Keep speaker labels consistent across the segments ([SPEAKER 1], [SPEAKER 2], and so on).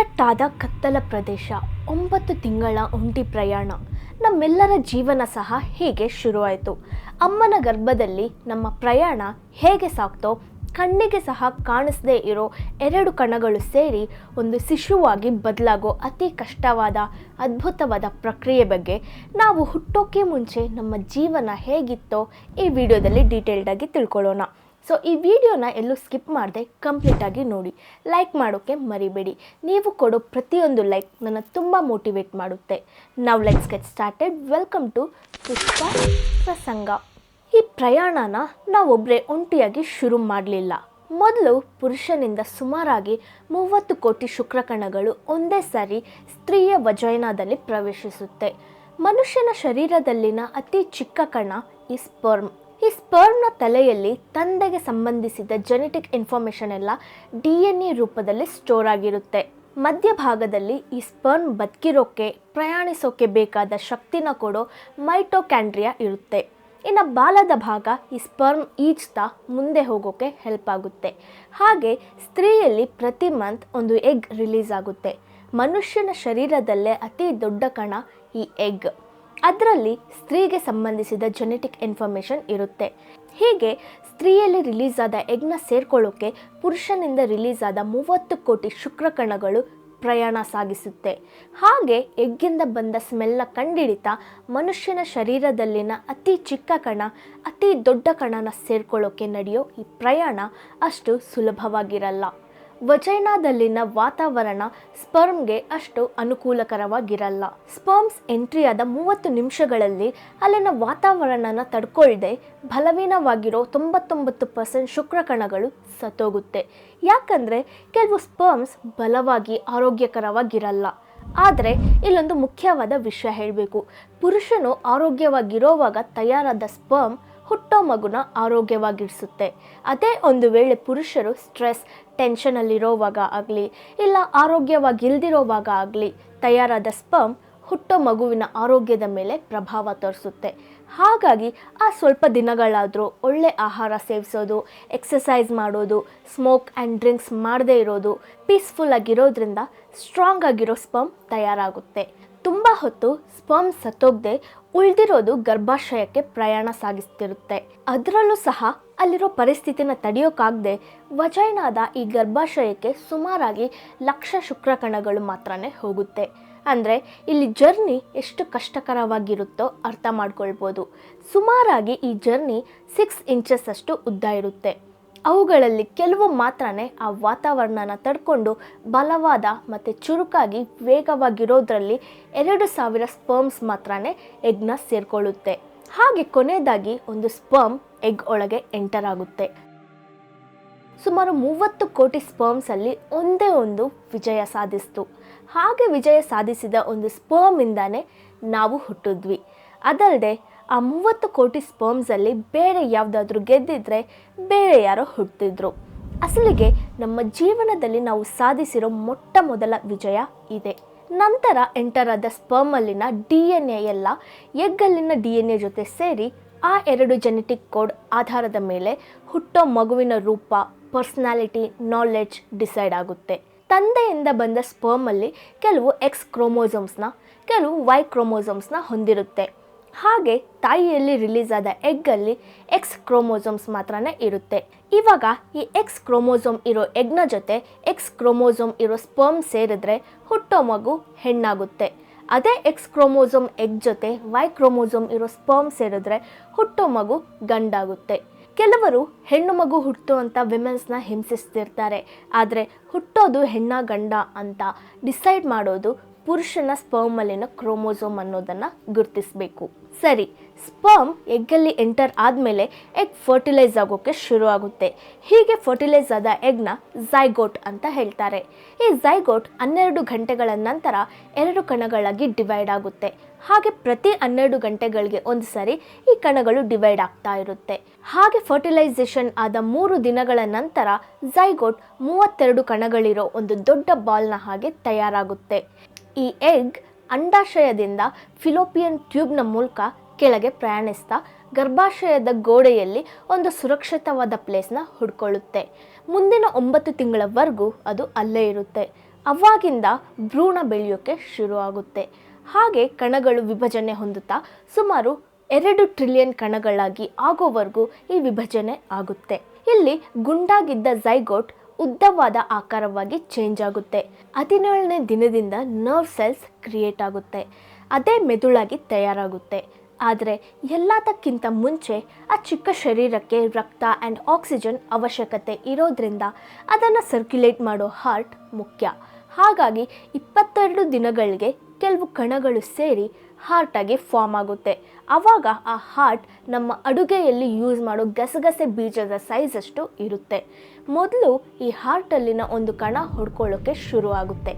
[SPEAKER 1] ಇಕ್ಕಟ್ಟಾದ ಕತ್ತಲ ಪ್ರದೇಶ, ಒಂಬತ್ತು ತಿಂಗಳ ಒಂಟಿ ಪ್ರಯಾಣ. ನಮ್ಮೆಲ್ಲರ ಜೀವನ ಸಹ ಹೀಗೆ ಶುರುವಾಯಿತು. ಅಮ್ಮನ ಗರ್ಭದಲ್ಲಿ ನಮ್ಮ ಪ್ರಯಾಣ ಹೇಗೆ ಸಾಕ್ತೋ ಕಣ್ಣಿಗೆ ಸಹ ಕಾಣಿಸದೇ ಇರೋ ಎರಡು ಕಣಗಳು ಸೇರಿ ಒಂದು ಶಿಶುವಾಗಿ ಬದಲಾಗೋ ಅತಿ ಕಷ್ಟವಾದ, ಅದ್ಭುತವಾದ ಪ್ರಕ್ರಿಯೆ ಬಗ್ಗೆ ನಾವು ಹುಟ್ಟೋಕೆ ಮುಂಚೆ ನಮ್ಮ ಜೀವನ ಹೇಗಿತ್ತೋ ಈ ವಿಡಿಯೋದಲ್ಲಿ ಡೀಟೇಲ್ಡಾಗಿ ತಿಳ್ಕೊಳ್ಳೋಣ. ಸೊ ಈ ವಿಡಿಯೋನ ಎಲ್ಲೂ ಸ್ಕಿಪ್ ಮಾಡದೆ ಕಂಪ್ಲೀಟಾಗಿ ನೋಡಿ. ಲೈಕ್ ಮಾಡೋಕ್ಕೆ ಮರಿಬೇಡಿ. ನೀವು ಕೊಡೋ ಪ್ರತಿಯೊಂದು ಲೈಕ್ ನನ್ನ ತುಂಬ ಮೋಟಿವೇಟ್ ಮಾಡುತ್ತೆ. ನಾವು let's get started welcome to Pushpa Prasanga. ಈ ಪ್ರಯಾಣನ ನಾವೊಬ್ಬರೇ ಒಂಟಿಯಾಗಿ ಶುರು ಮಾಡಲಿಲ್ಲ. ಮೊದಲು ಪುರುಷನಿಂದ ಸುಮಾರಾಗಿ ಮೂವತ್ತು ಕೋಟಿ ಶುಕ್ರಕಣಗಳು ಒಂದೇ ಸಾರಿ ಸ್ತ್ರೀಯ ವಜಯನದಲ್ಲಿ ಪ್ರವೇಶಿಸುತ್ತೆ. ಮನುಷ್ಯನ ಶರೀರದಲ್ಲಿನ ಅತಿ ಚಿಕ್ಕ ಕಣ ಈ ಸ್ಪರ್ಮ್ ಈ ಸ್ಪರ್ಮ್ನ ತಲೆಯಲ್ಲಿ ತಂದೆಗೆ ಸಂಬಂಧಿಸಿದ ಜೆನೆಟಿಕ್ ಇನ್ಫಾರ್ಮೇಷನ್ ಎಲ್ಲ ಡಿ ಎನ್ ಎ ರೂಪದಲ್ಲಿ ಸ್ಟೋರ್ ಆಗಿರುತ್ತೆ. ಮಧ್ಯಭಾಗದಲ್ಲಿ ಈ ಸ್ಪರ್ಮ್ ಬದುಕಿರೋಕ್ಕೆ ಪ್ರಯಾಣಿಸೋಕೆ ಬೇಕಾದ ಶಕ್ತಿನ ಕೊಡೋ ಮೈಟೋಕ್ಯಾಂಡ್ರಿಯಾ ಇರುತ್ತೆ. ಇನ್ನು ಬಾಲದ ಭಾಗ ಈ ಸ್ಪರ್ಮ್ ಈಜ್ತಾ ಮುಂದೆ ಹೋಗೋಕ್ಕೆ ಹೆಲ್ಪ್ ಆಗುತ್ತೆ. ಹಾಗೆ ಸ್ತ್ರೀಯಲ್ಲಿ ಪ್ರತಿ ಮಂತ್ ಒಂದು ಎಗ್ ರಿಲೀಸ್ ಆಗುತ್ತೆ. ಮನುಷ್ಯನ ಶರೀರದಲ್ಲೇ ಅತಿ ದೊಡ್ಡ ಕಣ ಈ ಎಗ್ ಅದರಲ್ಲಿ ಸ್ತ್ರೀಗೆ ಸಂಬಂಧಿಸಿದ ಜೆನೆಟಿಕ್ ಇನ್ಫಾರ್ಮೇಷನ್ ಇರುತ್ತೆ. ಹೀಗೆ ಸ್ತ್ರೀಯಲ್ಲಿ ರಿಲೀಸ್ ಆದ ಎಗ್ನ ಸೇರ್ಕೊಳ್ಳೋಕೆ ಪುರುಷನಿಂದ ರಿಲೀಸ್ ಆದ ಮೂವತ್ತು ಕೋಟಿ ಶುಕ್ರಕಣಗಳು ಪ್ರಯಾಣ ಸಾಗಿಸುತ್ತೆ. ಹಾಗೆ ಎಗ್ಗಿಂದ ಬಂದ ಸ್ಮೆಲ್ಲ ಕಂಡಿಡಿತ ಮನುಷ್ಯನ ಶರೀರದಲ್ಲಿನ ಅತಿ ಚಿಕ್ಕ ಕಣ, ಅತಿ ದೊಡ್ಡ ಕಣನ ಸೇರ್ಕೊಳ್ಳೋಕೆ ನಡೆಯೋ ಈ ಪ್ರಯಾಣ ಅಷ್ಟು ಸುಲಭವಾಗಿರಲ್ಲ. ವಜೈನಾದಲ್ಲಿನ ವಾತಾವರಣ ಸ್ಪರ್ಮ್ಗೆ ಅಷ್ಟು ಅನುಕೂಲಕರವಾಗಿರಲ್ಲ. ಸ್ಪರ್ಮ್ಸ್ ಎಂಟ್ರಿಯಾದ ಮೂವತ್ತು ನಿಮಿಷಗಳಲ್ಲಿ ಅಲ್ಲಿನ ವಾತಾವರಣನ ತಡ್ಕೊಳ್ದೆ ಬಲವೀನವಾಗಿರೋ ತೊಂಬತ್ತೊಂಬತ್ತು ಪರ್ಸೆಂಟ್ ಶುಕ್ರಕಣಗಳು ಸತ್ತೋಗುತ್ತೆ. ಯಾಕಂದರೆ ಕೆಲವು ಸ್ಪರ್ಮ್ಸ್ ಬಲವಾಗಿ ಆರೋಗ್ಯಕರವಾಗಿರಲ್ಲ. ಆದರೆ ಇಲ್ಲೊಂದು ಮುಖ್ಯವಾದ ವಿಷಯ ಹೇಳಬೇಕು. ಪುರುಷನು ಆರೋಗ್ಯವಾಗಿರೋವಾಗ ತಯಾರಾದ ಸ್ಪರ್ಮ್ ಹುಟ್ಟೋ ಮಗುನ ಆರೋಗ್ಯವಾಗಿರಿಸುತ್ತೆ ಅದೇ ಒಂದು ವೇಳೆ ಪುರುಷರು ಸ್ಟ್ರೆಸ್, ಟೆನ್ಷನಲ್ಲಿರೋವಾಗ ಆಗಲಿ, ಇಲ್ಲ ಆರೋಗ್ಯವಾಗಿಲ್ದಿರೋವಾಗ ಆಗಲಿ, ತಯಾರಾದ ಸ್ಪರ್ಮ್ ಹುಟ್ಟೋ ಮಗುವಿನ ಆರೋಗ್ಯದ ಮೇಲೆ ಪ್ರಭಾವ ತೋರಿಸುತ್ತೆ. ಹಾಗಾಗಿ ಆ ಸ್ವಲ್ಪ ದಿನಗಳಾದರೂ ಒಳ್ಳೆ ಆಹಾರ ಸೇವಿಸೋದು ಎಕ್ಸಸೈಸ್ ಮಾಡೋದು, ಸ್ಮೋಕ್ ಆ್ಯಂಡ್ ಡ್ರಿಂಕ್ಸ್ ಮಾಡದೇ ಇರೋದು, ಪೀಸ್ಫುಲ್ ಆಗಿರೋದ್ರಿಂದ ಸ್ಟ್ರಾಂಗ್ ಆಗಿರೋ ಸ್ಪರ್ಮ್ ತಯಾರಾಗುತ್ತೆ. ತುಂಬ ಹೊತ್ತು ಸ್ಪರ್ಮ್ ಸತ್ತೋಗದೆ ಉಳಿದಿರೋದು ಗರ್ಭಾಶಯಕ್ಕೆ ಪ್ರಯಾಣ ಸಾಗಿಸ್ತಿರುತ್ತೆ. ಅದರಲ್ಲೂ ಸಹ ಅಲ್ಲಿರೋ ಪರಿಸ್ಥಿತಿನ ತಡೆಯೋಕ್ಕಾಗದೆ ವಜೈನಾದ ಈ ಗರ್ಭಾಶಯಕ್ಕೆ ಸುಮಾರಾಗಿ ಲಕ್ಷ ಶುಕ್ರಕಣಗಳು ಮಾತ್ರನೇ ಹೋಗುತ್ತೆ. ಅಂದರೆ ಇಲ್ಲಿ ಜರ್ನಿ ಎಷ್ಟು ಕಷ್ಟಕರವಾಗಿರುತ್ತೋ ಅರ್ಥ ಮಾಡ್ಕೊಳ್ಬೋದು. ಸುಮಾರಾಗಿ ಈ ಜರ್ನಿ ಸಿಕ್ಸ್ ಇಂಚಸ್ ಅಷ್ಟು ಉದ್ದ ಇರುತ್ತೆ. ಅವುಗಳಲ್ಲಿ ಕೆಲವು ಮಾತ್ರ ಆ ವಾತಾವರಣನ ತಡ್ಕೊಂಡು ಬಲವಾದ ಮತ್ತು ಚುರುಕಾಗಿ ವೇಗವಾಗಿರೋದ್ರಲ್ಲಿ ಎರಡು ಸಾವಿರ ಸ್ಪರ್ಮ್ಸ್ ಮಾತ್ರನೇ ಎಗ್ನ ಸೇರಿಕೊಳ್ಳುತ್ತೆ. ಹಾಗೆ ಕೊನೆಯದಾಗಿ ಒಂದು ಸ್ಪರ್ಮ್ ಎಗ್ ಒಳಗೆ ಎಂಟರ್ ಆಗುತ್ತೆ. ಸುಮಾರು ಮೂವತ್ತು ಕೋಟಿ ಸ್ಪರ್ಮ್ಸಲ್ಲಿ ಒಂದೇ ಒಂದು ವಿಜಯ ಸಾಧಿಸ್ತು. ಹಾಗೆ ವಿಜಯ ಸಾಧಿಸಿದ ಒಂದು ಸ್ಪರ್ಮಿಂದಾನೇ ನಾವು ಹುಟ್ಟಿದ್ವಿ. ಅದಲ್ಲದೆ ಆ ಮೂವತ್ತು ಕೋಟಿ ಸ್ಪರ್ಮ್ಸಲ್ಲಿ ಬೇರೆ ಯಾವುದಾದ್ರೂ ಗೆದ್ದಿದ್ರೆ ಬೇರೆ ಯಾರೋ ಹುಟ್ಟಿದ್ರು. ಅಸಲಿಗೆ ನಮ್ಮ ಜೀವನದಲ್ಲಿ ನಾವು ಸಾಧಿಸಿರೋ ಮೊಟ್ಟ ಮೊದಲ ವಿಜಯ ಇದೆ. ನಂತರ ಎಂಟರ್ ಆದ ಸ್ಪರ್ಮಲ್ಲಿನ ಡಿ ಎನ್ ಎ ಎಲ್ಲ ಎಗ್ಗಲ್ಲಿನ ಡಿ ಎನ್ ಎ ಜೊತೆ ಸೇರಿ ಆ ಎರಡು ಜೆನೆಟಿಕ್ ಕೋಡ್ ಆಧಾರದ ಮೇಲೆ ಹುಟ್ಟೋ ಮಗುವಿನ ರೂಪ ಪರ್ಸ್ನಾಲಿಟಿ ನಾಲೆಡ್ಜ್ ಡಿಸೈಡ್ ಆಗುತ್ತೆ. ತಂದೆಯಿಂದ ಬಂದ ಸ್ಪರ್ಮಲ್ಲಿ ಕೆಲವು ಎಕ್ಸ್ ಕ್ರೋಮೋಸೋಮ್ಸ್ನ ಕೆಲವು ವೈ ಕ್ರೋಮೋಸೋಮ್ಸ್ನ ಹೊಂದಿರುತ್ತೆ. ಹಾಗೆ ತಾಯಿಯಲ್ಲಿ ರಿಲೀಸ್ ಆದ ಎಗ್ಗಲ್ಲಿ ಎಕ್ಸ್ ಕ್ರೋಮೋಸೋಮ್ಸ್ ಮಾತ್ರನೇ ಇರುತ್ತೆ. ಇವಾಗ ಈ ಎಕ್ಸ್ ಕ್ರೋಮೋಸೋಮ್ ಇರೋ ಎಗ್ನ ಜೊತೆ ಎಕ್ಸ್ ಕ್ರೋಮೋಸೋಮ್ ಇರೋ ಸ್ಪರ್ಮ್ ಸೇರಿದ್ರೆ ಹುಟ್ಟೋ ಮಗು ಹೆಣ್ಣಾಗುತ್ತೆ. ಅದೇ ಎಕ್ಸ್ ಕ್ರೋಮೋಸೋಮ್ ಎಗ್ ಜೊತೆ ವೈ ಕ್ರೋಮೋಸೋಮ್ ಇರೋ ಸ್ಪರ್ಮ್ ಸೇರಿದ್ರೆ ಹುಟ್ಟೋ ಮಗು ಗಂಡಾಗುತ್ತೆ. ಕೆಲವರು ಹೆಣ್ಣು ಮಗು ಹುಟ್ಟು ಅಂತ ವಿಮೆನ್ಸ್ನ ಹಿಂಸಿಸ್ತಿರ್ತಾರೆ. ಆದರೆ ಹುಟ್ಟೋದು ಹೆಣ್ಣ ಗಂಡ ಅಂತ ಡಿಸೈಡ್ ಮಾಡೋದು ಪುರುಷನ ಸ್ಪರ್ಮಲ್ಲಿನ ಕ್ರೋಮೋಸೋಮ್ ಅನ್ನೋದನ್ನು ಗುರುತಿಸಬೇಕು. ಸರಿ ಸ್ಪರ್ಮ್ ಎಗ್ಗಲ್ಲಿ ಎಂಟರ್ ಆದಮೇಲೆ ಎಗ್ ಫರ್ಟಿಲೈಸ್ ಆಗೋಕ್ಕೆ ಶುರು ಆಗುತ್ತೆ. ಹೀಗೆ ಫರ್ಟಿಲೈಸ್ ಆದ ಎಗ್ನ ಝೈಗೋಟ್ ಅಂತ ಹೇಳ್ತಾರೆ. ಈ ಝೈಗೋಟ್ ಹನ್ನೆರಡು ಗಂಟೆಗಳ ನಂತರ ಎರಡು ಕಣಗಳಾಗಿ ಡಿವೈಡ್ ಆಗುತ್ತೆ. ಹಾಗೆ ಪ್ರತಿ ಹನ್ನೆರಡು ಗಂಟೆಗಳಿಗೆ ಒಂದು ಸಾರಿ ಈ ಕಣಗಳು ಡಿವೈಡ್ ಆಗ್ತಾ ಇರುತ್ತೆ. ಹಾಗೆ ಫರ್ಟಿಲೈಸೇಷನ್ ಆದ ಮೂರು ದಿನಗಳ ನಂತರ ಝೈಗೋಟ್ ಮೂವತ್ತೆರಡು ಕಣಗಳಿರೋ ಒಂದು ದೊಡ್ಡ ಬಾಲ್ನ ಹಾಗೆ ತಯಾರಾಗುತ್ತೆ. ಈ ಎಗ್ ಅಂಡಾಶಯದಿಂದ ಫಿಲೋಪಿಯನ್ ಟ್ಯೂಬ್ನ ಮೂಲಕ ಕೆಳಗೆ ಪ್ರಯಾಣಿಸ್ತಾ ಗರ್ಭಾಶಯದ ಗೋಡೆಯಲ್ಲಿ ಒಂದು ಸುರಕ್ಷಿತವಾದ ಪ್ಲೇಸ್ನ ಹುಡ್ಕೊಳ್ಳುತ್ತೆ. ಮುಂದಿನ ಒಂಬತ್ತು ತಿಂಗಳವರೆಗೂ ಅದು ಅಲ್ಲೇ ಇರುತ್ತೆ. ಅವಾಗಿಂದ ಭ್ರೂಣ ಬೆಳೆಯೋಕ್ಕೆ ಶುರುವಾಗುತ್ತೆ. ಹಾಗೆ ಕಣಗಳು ವಿಭಜನೆ ಹೊಂದುತ್ತಾ ಸುಮಾರು ಎರಡು ಟ್ರಿಲಿಯನ್ ಕಣಗಳಾಗಿ ಆಗೋವರೆಗೂ ಈ ವಿಭಜನೆ ಆಗುತ್ತೆ. ಇಲ್ಲಿ ಗುಂಡಾಗಿದ್ದ ಝೈಗೋಟ್ ಉದ್ದವಾದ ಆಕಾರವಾಗಿ ಚೇಂಜ್ ಆಗುತ್ತೆ. ಹದಿನೇಳನೇ ದಿನದಿಂದ ನರ್ವ್ ಸೆಲ್ಸ್ ಕ್ರಿಯೇಟ್ ಆಗುತ್ತೆ. ಅದೇ ಮೆದುಳಾಗಿ ತಯಾರಾಗುತ್ತೆ. ಆದರೆ ಎಲ್ಲದಕ್ಕಿಂತ ಮುಂಚೆ ಆ ಚಿಕ್ಕ ಶರೀರಕ್ಕೆ ರಕ್ತ ಆ್ಯಂಡ್ ಆಕ್ಸಿಜನ್ ಅವಶ್ಯಕತೆ ಇರೋದ್ರಿಂದ ಅದನ್ನು ಸರ್ಕ್ಯುಲೇಟ್ ಮಾಡೋ ಹಾರ್ಟ್ ಮುಖ್ಯ. ಹಾಗಾಗಿ ಇಪ್ಪತ್ತೆರಡು ದಿನಗಳಿಗೆ ಕೆಲವು ಕಣಗಳು ಸೇರಿ ಹಾರ್ಟಾಗಿ ಫಾರ್ಮ್ ಆಗುತ್ತೆ. ಆವಾಗ ಆ ಹಾರ್ಟ್ ನಮ್ಮ ಅಡುಗೆಯಲ್ಲಿ ಯೂಸ್ ಮಾಡೋ ಗಸಗಸೆ ಬೀಜದ ಸೈಜಷ್ಟು ಇರುತ್ತೆ. ಮೊದಲು ಈ ಹಾರ್ಟಲ್ಲಿನ ಒಂದು ಕಣ ಹೊಡ್ಕೊಳ್ಳೋಕ್ಕೆ ಶುರು ಆಗುತ್ತೆ.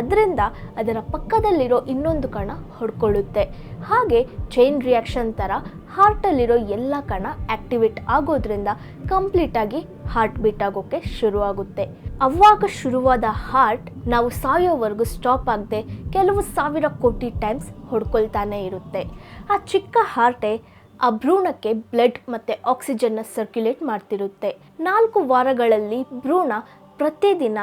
[SPEAKER 1] ಅದರಿಂದ ಅದರ ಪಕ್ಕದಲ್ಲಿರೋ ಇನ್ನೊಂದು ಕಣ ಹೊಡ್ಕೊಳ್ಳುತ್ತೆ. ಹಾಗೆ ಚೈನ್ ರಿಯಾಕ್ಷನ್ ಥರ ಹಾರ್ಟಲ್ಲಿರೋ ಎಲ್ಲ ಕಣ ಆ್ಯಕ್ಟಿವೇಟ್ ಆಗೋದ್ರಿಂದ ಕಂಪ್ಲೀಟಾಗಿ ಹಾರ್ಟ್ ಬೀಟ್ ಆಗೋಕ್ಕೆ ಶುರುವಾಗುತ್ತೆ. ಅವಾಗ ಶುರುವಾದ ಹಾರ್ಟ್ ನಾವು ಸಾಯೋವರೆಗೂ ಸ್ಟಾಪ್ ಆಗದೆ ಕೆಲವು ಸಾವಿರ ಕೋಟಿ ಟೈಮ್ಸ್ ಹೊಡ್ಕೊಳ್ತಾನೆ ಇರುತ್ತೆ. ಆ ಚಿಕ್ಕ ಹಾರ್ಟೇ ಆ ಭ್ರೂಣಕ್ಕೆ ಬ್ಲಡ್ ಮತ್ತು ಆಕ್ಸಿಜನ್ನ ಸರ್ಕ್ಯುಲೇಟ್ ಮಾಡ್ತಿರುತ್ತೆ. ನಾಲ್ಕು ವಾರಗಳಲ್ಲಿ ಭ್ರೂಣ ಪ್ರತಿದಿನ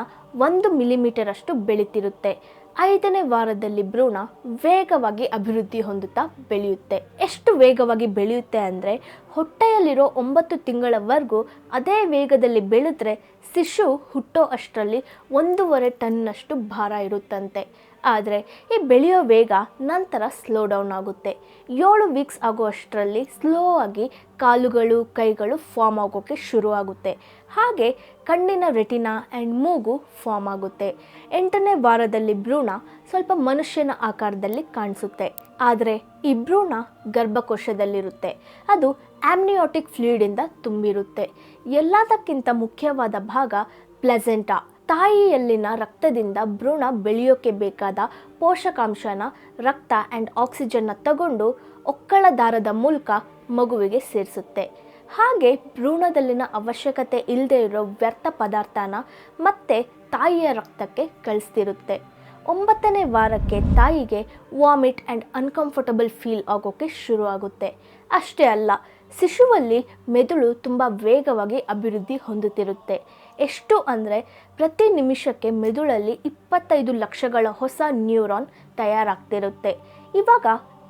[SPEAKER 1] ಒಂದು ಮಿಲಿಮೀಟರಷ್ಟು ಬೆಳೀತಿರುತ್ತೆ. ಐದನೇ ವಾರದಲ್ಲಿ ಭ್ರೂಣ ವೇಗವಾಗಿ ಅಭಿವೃದ್ಧಿ ಹೊಂದುತ್ತಾ ಬೆಳೆಯುತ್ತೆ. ಎಷ್ಟು ವೇಗವಾಗಿ ಬೆಳೆಯುತ್ತೆ ಅಂದರೆ ಹೊಟ್ಟೆಯಲ್ಲಿರೋ ಒಂಬತ್ತು ತಿಂಗಳವರೆಗೂ ಅದೇ ವೇಗದಲ್ಲಿ ಬೆಳೆದ್ರೆ ಶಿಶು ಹುಟ್ಟೋ ಅಷ್ಟರಲ್ಲಿ ಒಂದೂವರೆ ಟನ್ನಷ್ಟು ಭಾರ ಇರುತ್ತಂತೆ. ಆದರೆ ಈ ಬೆಳೆಯೋ ವೇಗ ನಂತರ ಸ್ಲೋ ಡೌನ್ ಆಗುತ್ತೆ. ಏಳು ವೀಕ್ಸ್ ಆಗೋ ಅಷ್ಟರಲ್ಲಿ ಸ್ಲೋ ಆಗಿ ಕಾಲುಗಳು, ಕೈಗಳು ಫಾರ್ಮ್ ಆಗೋಕ್ಕೆ ಶುರುವಾಗುತ್ತೆ. ಹಾಗೆ ಕಣ್ಣಿನ ರೆಟಿನಾ ಆ್ಯಂಡ್ ಮೂಗು ಫಾರ್ಮ್ ಆಗುತ್ತೆ. ಎಂಟನೇ ವಾರದಲ್ಲಿ ಭ್ರೂಣ ಸ್ವಲ್ಪ ಮನುಷ್ಯನ ಆಕಾರದಲ್ಲಿ ಕಾಣಿಸುತ್ತೆ. ಆದರೆ ಈ ಭ್ರೂಣ ಗರ್ಭಕೋಶದಲ್ಲಿರುತ್ತೆ. ಅದು ಆಮ್ನಿಯೋಟಿಕ್ ಫ್ಲೂಯಿಡಿಂದ ತುಂಬಿರುತ್ತೆ. ಎಲ್ಲದಕ್ಕಿಂತ ಮುಖ್ಯವಾದ ಭಾಗ ಪ್ಲೆಸೆಂಟಾ. ತಾಯಿಯಲ್ಲಿನ ರಕ್ತದಿಂದ ಭ್ರೂಣ ಬೆಳೆಯೋಕ್ಕೆ ಬೇಕಾದ ಪೋಷಕಾಂಶನ ರಕ್ತ ಆ್ಯಂಡ್ ಆಕ್ಸಿಜನ್ನ ತಗೊಂಡು ಒಕ್ಕಳ ದಾರದ ಮೂಲಕ ಮಗುವಿಗೆ ಸೇರಿಸುತ್ತೆ. ಹಾಗೆ ಭ್ರೂಣದಲ್ಲಿನ ಅವಶ್ಯಕತೆ ಇಲ್ಲದೆ ಇರೋ ವ್ಯರ್ಥ ಪದಾರ್ಥನ ಮತ್ತೆ ತಾಯಿಯ ರಕ್ತಕ್ಕೆ ಕಳಿಸ್ತಿರುತ್ತೆ. ಒಂಬತ್ತನೇ ವಾರಕ್ಕೆ ತಾಯಿಗೆ ವಾಮಿಟ್ ಆ್ಯಂಡ್ ಅನ್ಕಂಫರ್ಟಬಲ್ ಫೀಲ್ ಆಗೋಕ್ಕೆ ಶುರು ಆಗುತ್ತೆ ಅಷ್ಟೇ ಅಲ್ಲ, ಶಿಶುವಲ್ಲಿ ಮೆದುಳು ತುಂಬ ವೇಗವಾಗಿ ಅಭಿವೃದ್ಧಿ ಹೊಂದುತ್ತಿರುತ್ತೆ. ಎಷ್ಟು ಅಂದರೆ ಪ್ರತಿ ನಿಮಿಷಕ್ಕೆ ಮೆದುಳಲ್ಲಿ ಇಪ್ಪತ್ತೈದು ಲಕ್ಷಗಳ ಹೊಸ ನ್ಯೂರಾನ್ ತಯಾರಾಗ್ತಿರುತ್ತೆ. ಇವಾಗ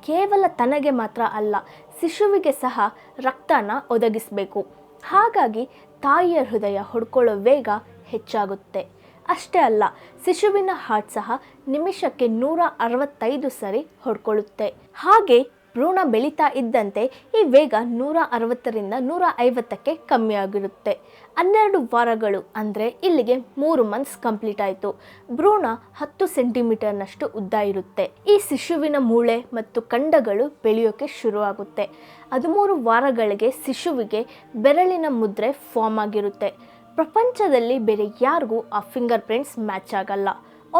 [SPEAKER 1] ಕೇವಲ ತನಗೆ ಮಾತ್ರ ಅಲ್ಲ ಶಿಶುವಿಗೆ ಸಹ ರಕ್ತನ ಒದಗಿಸಬೇಕು. ಹಾಗಾಗಿ ತಾಯಿಯ ಹೃದಯ ಹೊಡ್ಕೊಳ್ಳೋ ವೇಗ ಹೆಚ್ಚಾಗುತ್ತೆ. ಅಷ್ಟೇ ಅಲ್ಲ, ಶಿಶುವಿನ ಹಾರ್ಟ್ ಸಹ ನಿಮಿಷಕ್ಕೆ ನೂರ ಅರವತ್ತೈದು ಸರಿ ಹೊಡ್ಕೊಳ್ಳುತ್ತೆ. ಹಾಗೆ ಭ್ರೂಣ ಬೆಳೀತಾ ಇದ್ದಂತೆ ಈ ವೇಗ ನೂರ ಅರವತ್ತರಿಂದ ನೂರ ಐವತ್ತಕ್ಕೆ ಕಮ್ಮಿ ಆಗಿರುತ್ತೆ. ಹನ್ನೆರಡು ವಾರಗಳು ಅಂದರೆ ಇಲ್ಲಿಗೆ ಮೂರು ಮಂತ್ಸ್ ಕಂಪ್ಲೀಟ್ ಆಯಿತು. ಭ್ರೂಣ ಹತ್ತು ಸೆಂಟಿಮೀಟರ್ನಷ್ಟು ಉದ್ದ ಇರುತ್ತೆ. ಈ ಶಿಶುವಿನ ಮೂಳೆ ಮತ್ತು ಕಂಡಗಳು ಬೆಳೆಯೋಕ್ಕೆ ಶುರುವಾಗುತ್ತೆ. ಹದಿಮೂರು ವಾರಗಳಿಗೆ ಶಿಶುವಿಗೆ ಬೆರಳಿನ ಮುದ್ರೆ ಫಾರ್ಮ್ ಆಗಿರುತ್ತೆ. ಪ್ರಪಂಚದಲ್ಲಿ ಬೇರೆ ಯಾರಿಗೂ ಆ ಫಿಂಗರ್ ಪ್ರಿಂಟ್ಸ್ ಮ್ಯಾಚ್ ಆಗಲ್ಲ.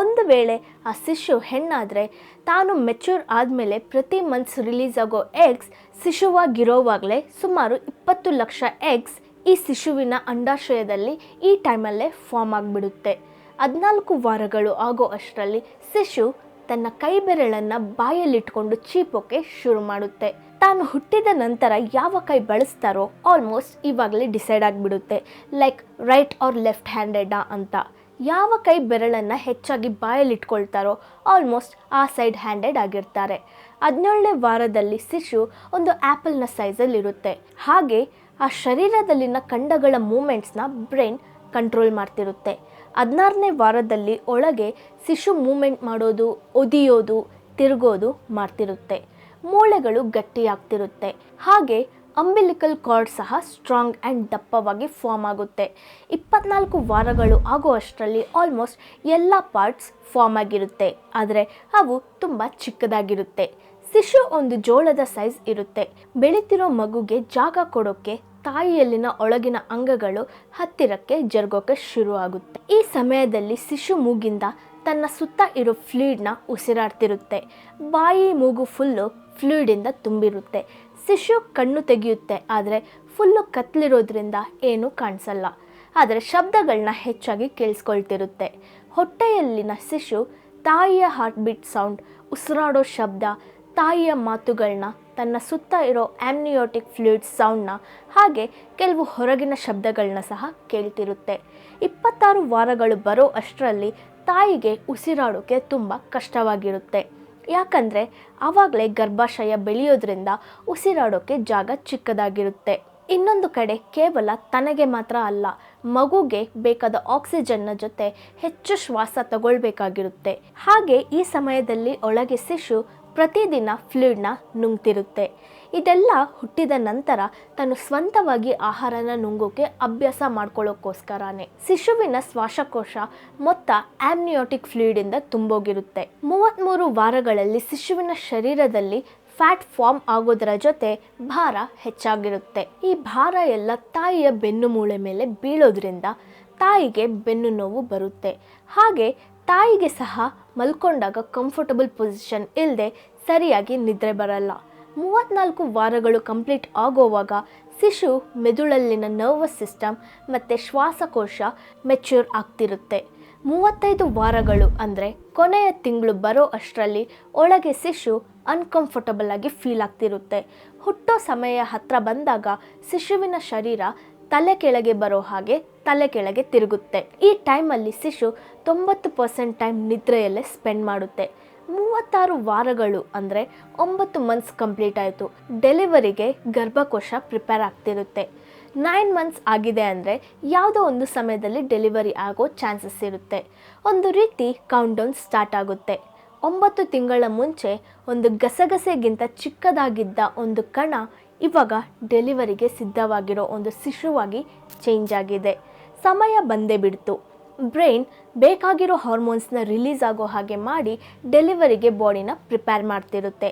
[SPEAKER 1] ಒಂದು ವೇಳೆ ಆ ಶಿಶು ಹೆಣ್ಣಾದರೆ, ತಾನು ಮೆಚ್ಯೂರ್ ಆದಮೇಲೆ ಪ್ರತಿ ಮಂತ್ಸ್ ರಿಲೀಸ್ ಆಗೋ ಎಗ್ಸ್ ಶಿಶುವಾಗಿರೋವಾಗಲೇ ಸುಮಾರು ಇಪ್ಪತ್ತು ಲಕ್ಷ ಎಗ್ಸ್ ಈ ಶಿಶುವಿನ ಅಂಡಾಶಯದಲ್ಲಿ ಈ ಟೈಮಲ್ಲೇ ಫಾರ್ಮ್ ಆಗಿಬಿಡುತ್ತೆ. ಹದಿನಾಲ್ಕು ವಾರಗಳು ಆಗೋ ಅಷ್ಟರಲ್ಲಿ ಶಿಶು ತನ್ನ ಕೈ ಬೆರಳನ್ನು ಬಾಯಲ್ಲಿಟ್ಕೊಂಡು ಚೀಪೋಕೆ ಶುರು ಮಾಡುತ್ತೆ. ತಾನು ಹುಟ್ಟಿದ ನಂತರ ಯಾವ ಕೈ ಬಳಸ್ತಾರೋ ಆಲ್ಮೋಸ್ಟ್ ಇವಾಗಲೇ ಡಿಸೈಡ್ ಆಗಿಬಿಡುತ್ತೆ. ಲೈಕ್ ರೈಟ್ ಆರ್ ಲೆಫ್ಟ್ ಹ್ಯಾಂಡೆಡಾ ಅಂತ. ಯಾವ ಕೈ ಬೆರಳನ್ನು ಹೆಚ್ಚಾಗಿ ಬಾಯಲ್ಲಿಟ್ಕೊಳ್ತಾರೋ ಆಲ್ಮೋಸ್ಟ್ ಆ ಸೈಡ್ ಹ್ಯಾಂಡೆಡ್ ಆಗಿರ್ತಾರೆ. ಹದಿನೇಳನೇ ವಾರದಲ್ಲಿ ಶಿಶು ಒಂದು ಆ್ಯಪಲ್ನ ಸೈಜಲ್ಲಿರುತ್ತೆ ಹಾಗೆ ಆ ಶರೀರದಲ್ಲಿನ ಖಂಡಗಳ ಮೂಮೆಂಟ್ಸ್ನ ಬ್ರೈನ್ ಕಂಟ್ರೋಲ್ ಮಾಡ್ತಿರುತ್ತೆ. ಹದಿನಾರನೇ ವಾರದಲ್ಲಿ ಒಳಗೆ ಶಿಶು ಮೂಮೆಂಟ್ ಮಾಡೋದು, ಒದಿಯೋದು, ತಿರುಗೋದು ಮಾಡ್ತಿರುತ್ತೆ. ಮೂಳೆಗಳು ಗಟ್ಟಿಯಾಗ್ತಿರುತ್ತೆ. ಹಾಗೆ ಅಂಬಿಲಿಕಲ್ ಕಾರ್ಡ್ ಸಹ ಸ್ಟ್ರಾಂಗ್ ಆ್ಯಂಡ್ ದಪ್ಪವಾಗಿ ಫಾರ್ಮ್ ಆಗುತ್ತೆ. ಇಪ್ಪತ್ನಾಲ್ಕು ವಾರಗಳು ಆಗೋ ಅಷ್ಟರಲ್ಲಿ ಆಲ್ಮೋಸ್ಟ್ ಎಲ್ಲ ಪಾರ್ಟ್ಸ್ ಫಾರ್ಮ್ ಆಗಿರುತ್ತೆ. ಆದರೆ ಅವು ತುಂಬ ಚಿಕ್ಕದಾಗಿರುತ್ತೆ. ಶಿಶು ಒಂದು ಜೋಳದ ಸೈಜ್ ಇರುತ್ತೆ. ಬೆಳೀತಿರೋ ಮಗುಗೆ ಜಾಗ ಕೊಡೋಕ್ಕೆ ತಾಯಿಯಲ್ಲಿನ ಒಳಗಿನ ಅಂಗಗಳು ಹತ್ತಿರಕ್ಕೆ ಜರುಗೋಕೆ ಶುರು ಆಗುತ್ತೆ. ಈ ಸಮಯದಲ್ಲಿ ಶಿಶು ಮೂಗಿಂದ ತನ್ನ ಸುತ್ತ ಇರೋ ಫ್ಲೂಯಿಡ್ನ ಉಸಿರಾಡ್ತಿರುತ್ತೆ. ಬಾಯಿ ಮೂಗು ಫುಲ್ಲು ಫ್ಲೂಯಿಡಿಂದ ತುಂಬಿರುತ್ತೆ. ಶಿಶು ಕಣ್ಣು ತೆಗೆಯುತ್ತೆ, ಆದರೆ ಫುಲ್ಲು ಕತ್ಲಿರೋದ್ರಿಂದ ಏನೂ ಕಾಣಿಸಲ್ಲ. ಆದರೆ ಶಬ್ದಗಳನ್ನ ಹೆಚ್ಚಾಗಿ ಕೇಳಿಸ್ಕೊಳ್ತಿರುತ್ತೆ. ಹೊಟ್ಟೆಯಲ್ಲಿನ ಶಿಶು ತಾಯಿಯ ಹಾರ್ಟ್ ಬೀಟ್ ಸೌಂಡ್ ಉಸಿರಾಡೋ ಶಬ್ದ, ತಾಯಿಯ ಮಾತುಗಳನ್ನ ತನ್ನ ಸುತ್ತ ಇರೋ ಆಮ್ನಿಯೋಟಿಕ್ ಫ್ಲೂಯಿಡ್ ಸೌಂಡ್ನ ಹಾಗೆ ಕೆಲವು ಹೊರಗಿನ ಶಬ್ದಗಳನ್ನ ಸಹ ಕೇಳ್ತಿರುತ್ತೆ. ಇಪ್ಪತ್ತಾರು ವಾರಗಳು ಬರೋ ಅಷ್ಟರಲ್ಲಿ ತಾಯಿಗೆ ಉಸಿರಾಡೋಕ್ಕೆ ತುಂಬ ಕಷ್ಟವಾಗಿರುತ್ತೆ. ಯಾಕಂದರೆ ಆವಾಗಲೇ ಗರ್ಭಾಶಯ ಬೆಳೆಯೋದ್ರಿಂದ ಉಸಿರಾಡೋಕ್ಕೆ ಜಾಗ ಚಿಕ್ಕದಾಗಿರುತ್ತೆ. ಇನ್ನೊಂದು ಕಡೆ ಕೇವಲ ತನಗೆ ಮಾತ್ರ ಅಲ್ಲ, ಮಗುಗೆ ಬೇಕಾದ ಆಕ್ಸಿಜನ್ನ ಜೊತೆ ಹೆಚ್ಚು ಶ್ವಾಸ ತಗೊಳ್ಬೇಕಾಗಿರುತ್ತೆ. ಹಾಗೆ ಈ ಸಮಯದಲ್ಲಿ ಒಳಗೆ ಶಿಶು ಪ್ರತಿದಿನ ಫ್ಲೂಯಿಡ್ನ ನುಂಗ್ತಿರುತ್ತೆ. ಇದೆಲ್ಲ ಹುಟ್ಟಿದ ನಂತರ ತಾನು ಸ್ವಂತವಾಗಿ ಆಹಾರನ ನುಂಗೋಕೆ ಅಭ್ಯಾಸ ಮಾಡ್ಕೊಳ್ಳೋಕ್ಕೋಸ್ಕರನೇ. ಶಿಶುವಿನ ಶ್ವಾಸಕೋಶ ಮೊತ್ತ ಆಮ್ನಿಯೋಟಿಕ್ ಫ್ಲೂಯಿಡಿಂದ ತುಂಬೋಗಿರುತ್ತೆ. ಮೂವತ್ತ್ಮೂರು ವಾರಗಳಲ್ಲಿ ಶಿಶುವಿನ ಶರೀರದಲ್ಲಿ ಫ್ಯಾಟ್ ಫಾರ್ಮ್ ಆಗೋದರ ಜೊತೆ ಭಾರ ಹೆಚ್ಚಾಗಿರುತ್ತೆ. ಈ ಭಾರ ಎಲ್ಲ ತಾಯಿಯ ಬೆನ್ನು ಮೂಳೆ ಮೇಲೆ ಬೀಳೋದ್ರಿಂದ ತಾಯಿಗೆ ಬೆನ್ನು ನೋವು ಬರುತ್ತೆ. ಹಾಗೆ ತಾಯಿಗೆ ಸಹ ಮಲ್ಕೊಂಡಾಗ ಕಂಫರ್ಟಬಲ್ ಪೊಸಿಷನ್ ಇಲ್ಲದೆ ಸರಿಯಾಗಿ ನಿದ್ರೆ ಬರಲ್ಲ. ಮೂವತ್ತ್ನಾಲ್ಕು ವಾರಗಳು ಕಂಪ್ಲೀಟ್ ಆಗೋವಾಗ ಶಿಶು ಮೆದುಳಲ್ಲಿನ ನರ್ವಸ್ ಸಿಸ್ಟಮ್ ಮತ್ತು ಶ್ವಾಸಕೋಶ ಮೆಚ್ಯೂರ್ ಆಗ್ತಿರುತ್ತೆ. ಮೂವತ್ತೈದು ವಾರಗಳು ಅಂದರೆ ಕೊನೆಯ ತಿಂಗಳು ಬರೋ ಅಷ್ಟರಲ್ಲಿ ಒಳಗೆ ಶಿಶು ಅನ್ಕಂಫರ್ಟಬಲ್ ಆಗಿ ಫೀಲ್ ಆಗ್ತಿರುತ್ತೆ. ಹುಟ್ಟೋ ಸಮಯ ಹತ್ರ ಬಂದಾಗ ಶಿಶುವಿನ ಶರೀರ ತಲೆ ಕೆಳಗೆ ಬರೋ ಹಾಗೆ ತಲೆ ಕೆಳಗೆ ತಿರುಗುತ್ತೆ. ಈ ಟೈಮಲ್ಲಿ ಶಿಶು ತೊಂಬತ್ತು ಪರ್ಸೆಂಟ್ ಟೈಮ್ ನಿದ್ರೆಯಲ್ಲೇ ಸ್ಪೆಂಡ್ ಮಾಡುತ್ತೆ. ಮೂವತ್ತಾರು ವಾರಗಳು ಅಂದರೆ ಒಂಬತ್ತು ಮಂತ್ಸ್ ಕಂಪ್ಲೀಟ್ ಆಯಿತು. ಡೆಲಿವರಿಗೆ ಗರ್ಭಕೋಶ ಪ್ರಿಪೇರ್ ಆಗ್ತಿರುತ್ತೆ. ನೈನ್ ಮಂತ್ಸ್ ಆಗಿದೆ ಅಂದರೆ ಯಾವುದೋ ಒಂದು ಸಮಯದಲ್ಲಿ ಡೆಲಿವರಿ ಆಗೋ ಚಾನ್ಸಸ್ ಇರುತ್ತೆ. ಒಂದು ರೀತಿ ಕೌಂಟ್ಡೌನ್ ಸ್ಟಾರ್ಟ್ ಆಗುತ್ತೆ. ಒಂಬತ್ತು ತಿಂಗಳ ಮುಂಚೆ ಒಂದು ಗಸಗಸೆಗಿಂತ ಚಿಕ್ಕದಾಗಿದ್ದ ಒಂದು ಕಣ ಇವಾಗ ಡೆಲಿವರಿಗೆ ಸಿದ್ಧವಾಗಿರೋ ಒಂದು ಶಿಶುವಾಗಿ ಚೇಂಜ್ ಆಗಿದೆ. ಸಮಯ ಬಂದೇ ಬಿಡ್ತು. ಬ್ರೈನ್ ಬೇಕಾಗಿರೋ ಹಾರ್ಮೋನ್ಸ್ನ ರಿಲೀಸ್ ಆಗೋ ಹಾಗೆ ಮಾಡಿ ಡೆಲಿವರಿಗೆ ಬಾಡಿನ ಪ್ರಿಪೇರ್ ಮಾಡ್ತಿರುತ್ತೆ.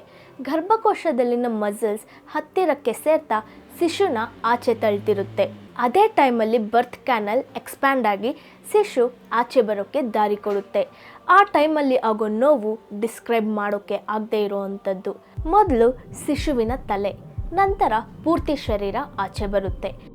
[SPEAKER 1] ಗರ್ಭಕೋಶದಲ್ಲಿನ ಮಸಲ್ಸ್ ಹತ್ತಿರಕ್ಕೆ ಸೇರ್ತಾ ಶಿಶುನ ಆಚೆ ತಳ್ತಿರುತ್ತೆ. ಅದೇ ಟೈಮಲ್ಲಿ ಬರ್ತ್ ಕ್ಯಾನಲ್ ಎಕ್ಸ್ಪ್ಯಾಂಡ್ ಆಗಿ ಶಿಶು ಆಚೆ ಬರೋಕ್ಕೆ ದಾರಿ ಕೊಡುತ್ತೆ. ಆ ಟೈಮಲ್ಲಿ ಆಗೋ ನೋವು ಡಿಸ್ಕ್ರೈಬ್ ಮಾಡೋಕ್ಕೆ ಆಗದೆ ಇರೋವಂಥದ್ದು. ಮೊದಲು ಶಿಶುವಿನ ತಲೆ. ನಂತರ ಪೂರ್ತಿ ಶರೀರ ಆಚೆ ಬರುತ್ತೆ.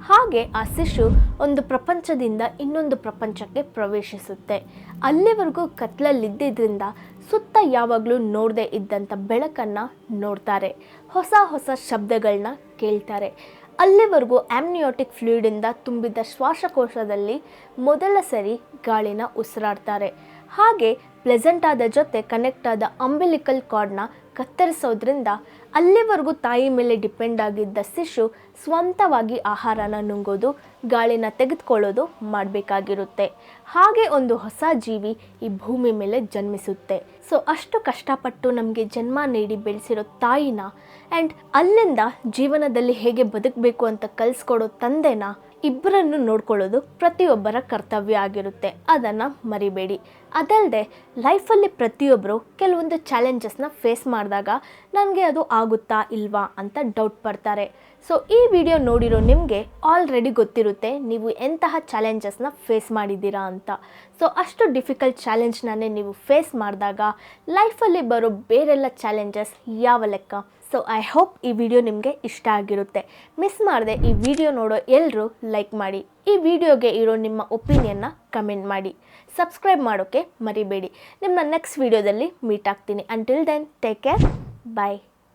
[SPEAKER 1] ಹಾಗೆ ಆ ಶಿಶು ಒಂದು ಪ್ರಪಂಚದಿಂದ ಇನ್ನೊಂದು ಪ್ರಪಂಚಕ್ಕೆ ಪ್ರವೇಶಿಸುತ್ತೆ. ಅಲ್ಲಿವರೆಗೂ ಕತ್ಲಲ್ಲಿದ್ದರಿಂದ ಸುತ್ತ ಯಾವಾಗಲೂ ನೋಡದೇ ಇದ್ದಂಥ ಬೆಳಕನ್ನು ನೋಡ್ತಾರೆ. ಹೊಸ ಹೊಸ ಶಬ್ದಗಳನ್ನ ಕೇಳ್ತಾರೆ. ಅಲ್ಲಿವರೆಗೂ ಆಮ್ನಿಯೋಟಿಕ್ ಫ್ಲೂಯಿಡಿಂದ ತುಂಬಿದ ಶ್ವಾಸಕೋಶದಲ್ಲಿ ಮೊದಲ ಸರಿ ಗಾಳಿನ ಉಸಿರಾಡ್ತಾರೆ. ಹಾಗೆ ಪ್ಲೆಸೆಂಟ್ ಜೊತೆ ಕನೆಕ್ಟ್ ಆದ ಅಂಬಿಲಿಕಲ್ ಕಾರ್ಡ್ನ ಕತ್ತರಿಸೋದ್ರಿಂದ ಅಲ್ಲಿವರೆಗೂ ತಾಯಿ ಮೇಲೆ ಡಿಪೆಂಡ್ ಆಗಿದ್ದ ಶಿಶು ಸ್ವಂತವಾಗಿ ಆಹಾರನ ನುಂಗೋದು, ಗಾಳಿನ ತೆಗೆದುಕೊಳ್ಳೋದು ಮಾಡಬೇಕಾಗಿರುತ್ತೆ. ಹಾಗೆ ಒಂದು ಹೊಸ ಜೀವಿ ಈ ಭೂಮಿ ಮೇಲೆ ಜನ್ಮಿಸುತ್ತೆ. ಸೊ ಅಷ್ಟು ಕಷ್ಟಪಟ್ಟು ನಮಗೆ ಜನ್ಮ ನೀಡಿ ಬೆಳೆಸಿರೋ ತಾಯಿನ ಆ್ಯಂಡ್ ಅಲ್ಲಿಂದ ಜೀವನದಲ್ಲಿ ಹೇಗೆ ಬದುಕಬೇಕು ಅಂತ ಕಲಿಸ್ಕೊಡೋ ತಂದೆನ ಇಬ್ಬರನ್ನು ನೋಡ್ಕೊಳ್ಳೋದು ಪ್ರತಿಯೊಬ್ಬರ ಕರ್ತವ್ಯ ಆಗಿರುತ್ತೆ. ಅದನ್ನು ಮರಿಬೇಡಿ. ಅದಲ್ಲದೆ ಲೈಫಲ್ಲಿ ಪ್ರತಿಯೊಬ್ಬರು ಕೆಲವೊಂದು ಚಾಲೆಂಜಸ್ನ ಫೇಸ್ ಮಾಡಿದಾಗ ನನಗೆ ಅದು ಆಗುತ್ತಾ ಇಲ್ವಾ ಅಂತ ಡೌಟ್ ಪಡ್ತಾರೆ. ಸೊ ಈ ವಿಡಿಯೋ ನೋಡಿರೋ ನಿಮಗೆ ಆಲ್ರೆಡಿ ಗೊತ್ತಿರುತ್ತೆ ನೀವು ಎಂತಹ ಚಾಲೆಂಜಸ್ನ ಫೇಸ್ ಮಾಡಿದ್ದೀರಾ ಅಂತ. ಸೊ ಅಷ್ಟು ಡಿಫಿಕಲ್ಟ್ ಚಾಲೆಂಜ್ನೇ ನೀವು ಫೇಸ್ ಮಾಡಿದಾಗ ಲೈಫಲ್ಲಿ ಬರೋ ಬೇರೆಲ್ಲ ಚಾಲೆಂಜಸ್ ಯಾವ ಲೆಕ್ಕ? ಸೊ ಐ ಹೋಪ್ ಈ ವಿಡಿಯೋ ನಿಮಗೆ ಇಷ್ಟ ಆಗಿರುತ್ತೆ. ಮಿಸ್ ಮಾಡದೆ ಈ ವಿಡಿಯೋ ನೋಡೋ ಎಲ್ಲರೂ ಲೈಕ್ ಮಾಡಿ. ಈ ವಿಡಿಯೋಗೆ ಇರೋ ನಿಮ್ಮ ಒಪಿನಿಯನ್ನ ಕಮೆಂಟ್ ಮಾಡಿ. ಸಬ್ಸ್ಕ್ರೈಬ್ ಮಾಡೋಕ್ಕೆ ಮರಿಬೇಡಿ. ನಿಮ್ಮ ನೆಕ್ಸ್ಟ್ ವಿಡಿಯೋದಲ್ಲಿ ಮೀಟ್ ಆಗ್ತೀನಿ. Until then take care bye